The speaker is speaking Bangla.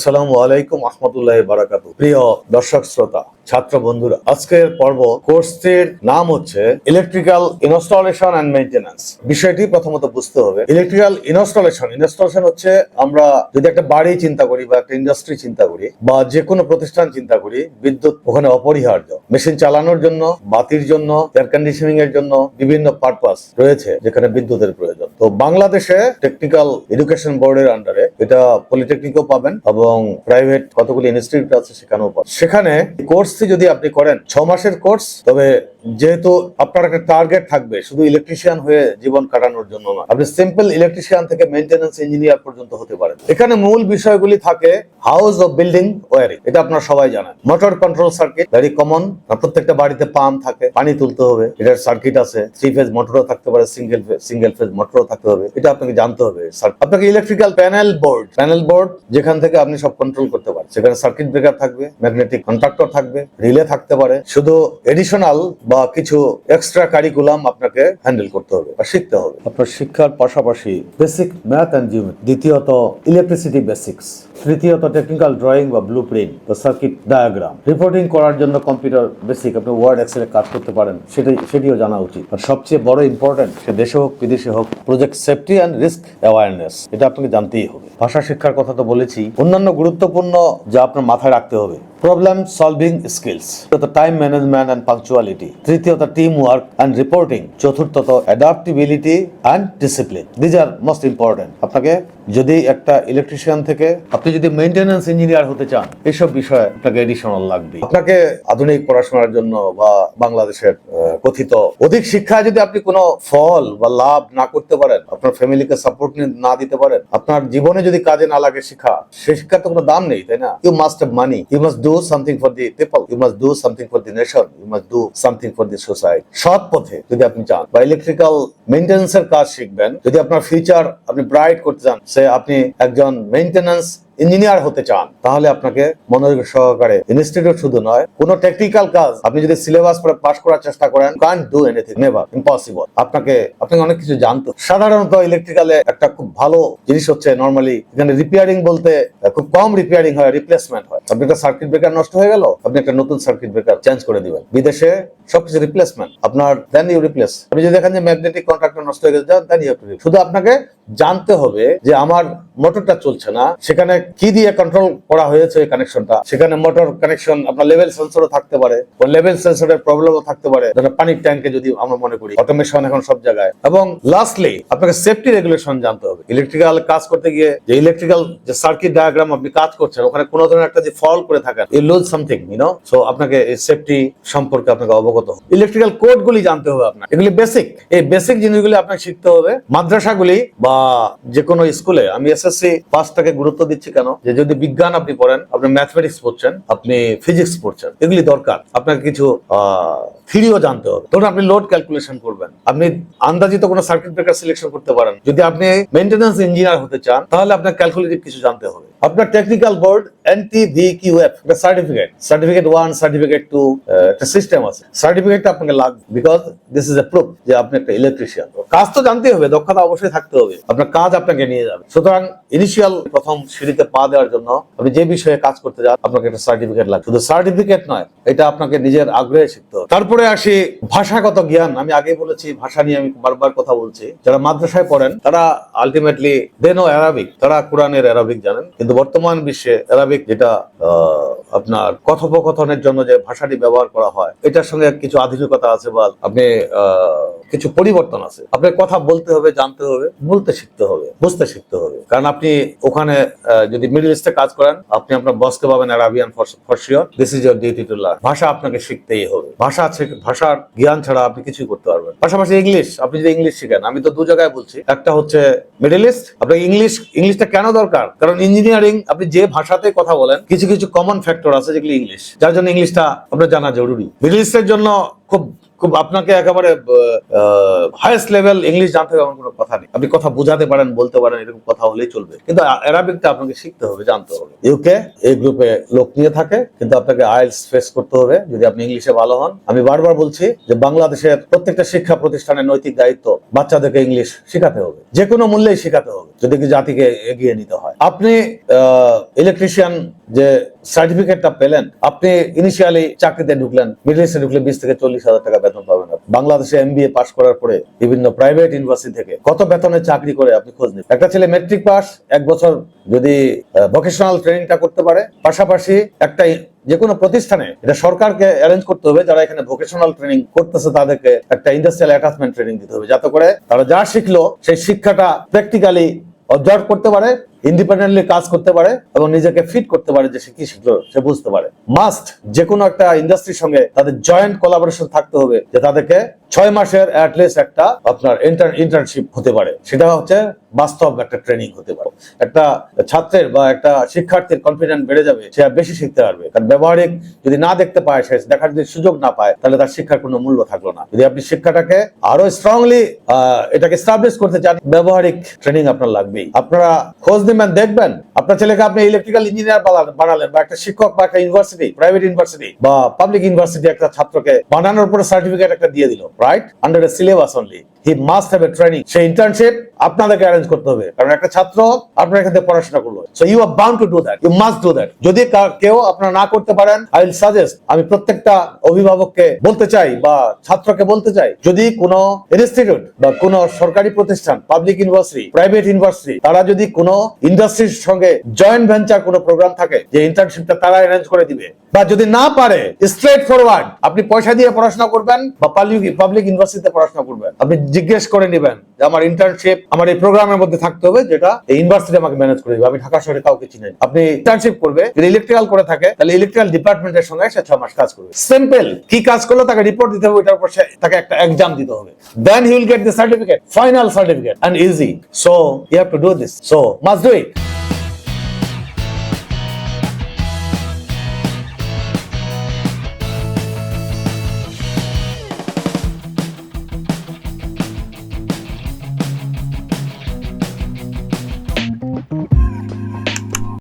আসসালামু আলাইকুম আহমতুল্লাহ বারাকাতু প্রিয় দর্শক শ্রোতা ছাত্র বন্ধুরা আজকের পর্ব কোর্সটির নাম হচ্ছে ইলেকট্রিক্যাল ইনস্টলেশন অ্যান্ড মেইনটেন্যান্স বিষয়টি প্রথমত বুঝতে হবে। ইলেকট্রিক্যাল ইনস্টলেশন ইনস্টলেশন হচ্ছে আমরা যদি একটা বাড়ি চিন্তা করি বা একটা ইন্ডাস্ট্রি চিন্তা করি বা যে কোনো প্রতিষ্ঠান চিন্তা করি, বিদ্যুৎ ওখানে অপরিহার্য। মেশিন চালানোর জন্য, বাতির জন্য এয়ার কন্ডিশনিং এর জন্য বিভিন্ন পারপাস রয়েছে যেখানে বিদ্যুতের প্রয়োজন। তো বাংলাদেশে টেকনিক্যাল এডুকেশন বোর্ডের আন্ডারে এটা পলিটেকনিকও পাবেন এবং প্রাইভেট কতগুলি ইনস্টিটিউট আছে সেখানেও পাবেন। সেখানে কোর্সটি যদি আপনি করেন ছ মাসের কোর্স তবে যেহেতু আপনার একটা টার্গেট থাকবে, শুধু ইলেকট্রিশিয়ান হয়ে জীবন কাটানোর জন্য না। আপনি সিম্পল ইলেকট্রিশিয়ান থেকে মেইনটেনেন্স ইঞ্জিনিয়ার পর্যন্ত হতে পারেন। এখানে মূল বিষয়গুলি থাকে হাউস অফ বিল্ডিং ওয়ারিং এটা আপনারা সবাই জানেন। Motor control circuit very common প্রত্যেকটা বাড়িতে পাম্প থাকে, পানি তুলতে হবে। এটার সার্কিট আছে। থ্রি ফেজ মোটরও থাকতে পারে সিঙ্গেল ফেজ সিঙ্গেল ফেজ মোটরও থাকতে হবে। এটা আপনাকে জানতে হবে। আপনাকে electrical panel board panel board যেখান থেকে আপনি সব কন্ট্রোল করতে পারেন। সেখানে সার্কিট ব্রেকার থাকবে ম্যাগনেটিক কন্ট্রাক্টর থাকবে রিলে থাকতে পারে। শুধু এডিশনাল বা কিছু এক্সট্রা কারিকুলাম আপনাকে হ্যান্ডেল করতে হবে বা শিখতে হবে। আপনার শিক্ষার পাশাপাশি বেসিক ম্যাথ অ্যান্ড জিওমেট্রি দ্বিতীয়ত ইলেকট্রিসিটি বেসিক্স তৃতীয়ত টেকনিক্যাল ড্রয়িং বা ব্লু প্রিন্ট বা সার্কিট ডায়াগ্রাম রিপোর্টিং করার জন্য কম্পিউটার বেসিক আপনি ওয়ার্ড এক্সেলে কাজ করতে পারেন, সেটাই, সেটিও জানা উচিত। আর সবচেয়ে বড় ইম্পর্টেন্ট সে দেশে হোক, বিদেশে হোক project safety and risk awareness এটা আপনাকে জানতেই হবে। ভাষা শিক্ষার কথা তো বলেছি, অন্যান্য গুরুত্বপূর্ণ যা আপনার মাথায় রাখতে হবে problem solving skills time management and punctuality তৃতীয়ত টিম ওয়ার্ক অ্যান্ড রিপোর্টিং চতুর্থত adaptability and discipline these are most important আপনাকে যদি একটা ইলেকট্রিশিয়ান থেকে আপনি যদি মেইনটেনেন্স ইঞ্জিনিয়ার হতে চান এইসব বিষয়ে আপনাকে এডিশনাল লাগবে। আপনাকে আধুনিক পড়াশোনার জন্য বা বাংলাদেশের কথিত অধিক শিক্ষায় যদি আপনি কোনো ফল বা লাভ না করতে পারেন, আপনার ফ্যামিলিকে সাপোর্ট না দিতে পারেন, আপনার জীবনে যদি কাজে না লাগে শিক্ষা, সে শিক্ষার তো কোনো দাম নেই, তাই না? You must have money you must do something for the people you must do something for the nation you must do something for the society সৎ পথে যদি আপনি চান, বা ইলেকট্রিক্যাল মেইনটেন্যান্স এর কাজ শিখবেন, যদি আপনার ফিউচার আপনি ব্রাইট করতে চান আপনি একজন মেইনটেন্যান্স ইঞ্জিনিয়ার হতে চান, তাহলে আপনাকে মনোযোগ সহকারে ইনস্টিটিউট শুধু নয়, কোনো টেকনিক্যাল কাজ, আপনি যদি সিলেবাস পরে পাস করার চেষ্টা করেন কান ডু এনিথিং নেভার ইম্পসিবল আপনাকে আপনাকে অনেক কিছু জানতো সাধারণত ইলেকট্রিক্যালে একটা খুব ভালো জিনিস হচ্ছে নর্মালি এখানে রিপেয়ারিং বলতে খুব কম রিপেয়ারিং হয় রিপ্লেসমেন্ট হয়। আপনি একটা সার্কিট ব্রেকার নষ্ট হয়ে গেল, আপনি একটা নতুন সার্কিট ব্রেকার চেঞ্জ করে দিবেন। বিদেশে সবকিছু রিপ্লেসমেন্ট আপনার দেন ইউ রিপ্লেস আপনি যদি দেখেন যে ম্যাগনেটিক কন্ট্রাক্টর নষ্ট হয়ে গেছে দেন ইউ শুধু আপনাকে জানতে হবে যে আমার মোটরটা চলছে না, সেখানে কি দিয়ে কন্ট্রোল করা হয়েছে কানেকশনটা সেখানে মোটর কানেকশন আপনার লেভেল সেন্সরও থাকতে পারে লেভেল সেন্সরের প্রবলেমও থাকতে পারে পানির ট্যাঙ্কে যদি আমরা মনে করি। অটোমেশন এখন সব জায়গায়। এবং লাস্টলি আপনাকে সেফটি রেগুলেশন জানতে হবে। ইলেকট্রিক্যাল কাজ করতে গিয়ে যে ইলেকট্রিক্যাল যে সার্কিট ডায়াগ্রাম আপনি কাজ করছেন, ওখানে কোনো ধরনের একটা যে ফল করে থাকেন you lose something you know so আপনাকে এই সেফটি সম্পর্কে আপনাকে অবগত ইলেকট্রিক্যাল কোড গুলি জানতে হবে আপনার এগুলি বেসিক এই বেসিক জিনিসগুলি আপনাকে শিখতে হবে। মাদ্রাসাগুলি বা যে কোনো স্কুলে, আমি এসএসসি পাসটাকে গুরুত্ব দিচ্ছি কেন? যে যদি বিজ্ঞান আপনি পড়েন, আপনি ম্যাথমেটিক্স পড়ছেন, আপনি ফিজিক্স পড়ছেন, এগুলি দরকার। আপনার কিছু থিরিও জানতে হবে। ধরুন আপনি লোড ক্যালকুলেশন করবেন। আপনি আন্দাজিত কোনো সার্কিট ব্রেকার সিলেকশন করতে পারেন। যদি আপনি মেইনটেনেন্স ইঞ্জিনিয়ার হতে চান, তাহলে আপনার ক্যালকুলেটিভ কিছু জানতে হবে। আপনার technical board N T V Q F একটা certificate certificate one certificate two একটা সিস্টেম আছে। সার্টিফিকেটটা আপনাকে লাগবে because this is a proof যে আপনি একটা ইলেকট্রিশিয়ান কাজ তো জানতেই হবে, দক্ষতা অবশ্যই থাকতে হবে। আপনার কাজ আপনাকে নিয়ে যাবে। সুতরাং ইনিশিয়াল প্রথম সিঁড়িতে পা দেওয়ার জন্য আপনি যে বিষয়ে কাজ করতে যান, আপনাকে একটা সার্টিফিকেট লাগবে। শুধু সার্টিফিকেট নয়, এটা আপনাকে নিজের আগ্রহে শিখতে হবে। তারপরে আসি ভাষাগত জ্ঞান। আমি আগে বলেছি, ভাষা নিয়ে আমি বারবার কথা বলছি। যারা মাদ্রাসায় পড়েন, তারা আলটিমেটলি দেন ও অ্যারাবিক তারা কোরআনের অ্যারাবিক জানেন। কিন্তু বর্তমান বিশ্বে অ্যারাবিক যেটা আপনার কথোপকথনের জন্য যে ভাষাটি ব্যবহার করা হয়, এটার সঙ্গে কিছু আধুনিকতা আছে বা আপনি কিছু পরিবর্তন আছে। আপনার কথা বলতে হবে, জানতে হবে, বলতে শিখতে হবে, বুঝতে শিখতে হবে। কারণ আপনি ওখানে যদি মিডল ইস্টে কাজ করেন, আপনি আপনার বসকে পাবেন Arabian for sure this is your duty to learn ভাষা আপনাকে শিখতেই হবে। ভাষা ভাষার জ্ঞান ছাড়া আপনি কিছুই করতে পারবেন পাশাপাশি ইংলিশ আপনি যদি ইংলিশ শিখেন, আমি তো দু জায়গায় বলছি। একটা হচ্ছে মিডল ইস্ট আপনার ইংলিশ ইংলিশটা কেন দরকার? কারণ ইঞ্জিনিয়ারিং আপনি যে ভাষাতে কথা বলেন, কিছু কিছু কমন ফ্যাক্টর আছে যেগুলি ইংলিশ যার জন্য ইংলিশটা আপনার জানা জরুরি। মিডল ইস্টের জন্য খুব খুব আপনাকে একেবারে হাইয়েস্ট লেভেল ইংলিশ জানতে হবে এমন কোনো কথা নেই। আপনি কথা বোঝাতে পারেন, বলতে পারেন, এরকম কথা হলেই চলবে। কিন্তু অ্যারাবিকটা আপনাকে শিখতে হবে, জানতে হবে। ইউকে এই গ্রুপে লোক নিয়ে থাকে, কিন্তু আপনাকে আইএলস ফেস করতে হবে, যদি আপনি ইংলিশে ভালো হন। আমি বারবার বলছি যে বাংলাদেশের প্রত্যেকটা শিক্ষা প্রতিষ্ঠানের নৈতিক দায়িত্ব বাচ্চাদেরকে ইংলিশ শেখাতে হবে। যে কোনো মূল্যেই শেখাতে হবে, যদি জাতিকে এগিয়ে নিতে হয়। আপনি ইলেকট্রিশিয়ান যে সার্টিফিকেটটা পেলেন, আপনি ইনিশিয়ালি চাকরিতে ঢুকলেন মিডল ইস্টে ঢুকলে বিশ থেকে চল্লিশ হাজার টাকা বেতন পাবেন। বাংলাদেশে এমবিএ পাস করার পরে বিভিন্ন প্রাইভেট ইউনিভার্সিটি থেকে কত বেতনে চাকরি করে আপনি খোঁজ নিন একটা ছেলে মেট্রিক পাস এক বছর যদি ভোকেশনাল ট্রেনিংটা করতে পারে, পাশাপাশি একটা যে কোনো প্রতিষ্ঠানে এটা সরকারকে অ্যারেঞ্জ করতে হবে, যারা এখানে ভোকেশনাল ট্রেনিং করতেছে, তাদেরকে একটা ইন্ডাস্ট্রিয়াল অ্যাটাচমেন্ট ট্রেনিং দিতে হবে, যাতে করে তারা যা শিখলো, সেই শিক্ষাটা প্র্যাকটিক্যালি অবজার্ভ করতে পারে ইন্ডিপেন্ডেন্টলি কাজ করতে পারে এবং নিজেকে ফিট করতে পারে যে সে কি শিখলো, সে বুঝতে পারে। মাস্ট যে কোনো একটা ইন্ডাস্ট্রির সঙ্গে তাদের জয়েন্ট কোলাবোরেশন থাকতে হবে যে তাদেরকে ছয় মাসের অ্যাটলিস্ট একটা আপনার ইন্টার্নশিপ হতে পারে। সেটা হচ্ছে বাস্তব একটা ট্রেনিং হতে পারে। একটা ছাত্রের বা একটা শিক্ষার্থীর কনফিডেন্স বেড়ে যাবে, সে বেশি শিখতে পারবে। কারণ ব্যবহারিক যদি না দেখতে পায়, সে দেখার যদি সুযোগ না পায়, তাহলে তার শিক্ষার কোনো মূল্য থাকল না। যদি আপনি শিক্ষাটাকে আরও স্ট্রংলি এটাকে স্টাবলিশ করতে চান, ব্যবহারিক ট্রেনিং আপনার লাগবেই। আপনারা খোঁজ নেবেন দেখবেন, আপনার ছেলেকে আপনি ইলেকট্রিক্যাল ইঞ্জিনিয়ার বানালেন বা একটা শিক্ষক বা একটা ইউনিভার্সিটি প্রাইভেট ইউনিভার্সিটি বা পাবলিক ইউনিভার্সিটি একটা ছাত্রকে বানানোর পরে সার্টিফিকেট একটা দিয়ে দিল right under a syllabus only he must have a training সেই ইন্টার্নশিপ আপনাদেরকে অ্যারেঞ্জ করতে হবে। কারণ একটা ছাত্র আপনার এখান থেকে পড়াশোনা করল। So you are bound to do that you must do that যদি কেউ আপনারা না করতে পারেন আই উইল সাজেস্ট আমি প্রত্যেকটা অভিভাবককে বলতে চাই বা ছাত্রকে বলতে চাই, যদি কোনো ইনস্টিটিউট বা কোনো সরকারি প্রতিষ্ঠান পাবলিক ইউনিভার্সিটি প্রাইভেট ইউনিভার্সিটি তারা যদি কোনো ইন্ডাস্ট্রির সঙ্গে জয়েন্ট ভেঞ্চার কোনো প্রোগ্রাম থাকে, যে ইন্টার্নশিপটা তারা অ্যারেঞ্জ করে দিবে। বা যদি না পারে স্ট্রেট ফরওয়ার্ড আপনি পয়সা দিয়ে পড়াশোনা করবেন বা পাবলিক পাবলিক ইউনিভার্সিটিতে পড়াশোনা করবেন। আপনি জিজ্ঞেস করে নেবেন যে আমার ইন্টার্নশিপ আমার এই প্রোগ্রামের মধ্যে থাকতে হবে যেটা এই ইউনিভার্সিটি আমাকে ম্যানেজ করে দিবে। আমি ঢাকা শহরে কাউকে চিনি আপনি ইন্টার্নশিপ করবে, যদি ইলেকট্রিক্যাল করে থাকে, তাহলে ইলেকট্রিক্যাল ডিপার্টমেন্টের সঙ্গে সে ছ মাস কাজ করবে। সিম্পল কি কাজ করল তাকে রিপোর্ট দিতে হবে ওটার উপর তাকে একটা এক্সাম দিতে হবে। Then he will get the certificate final certificate and easy so you have to do this so must do it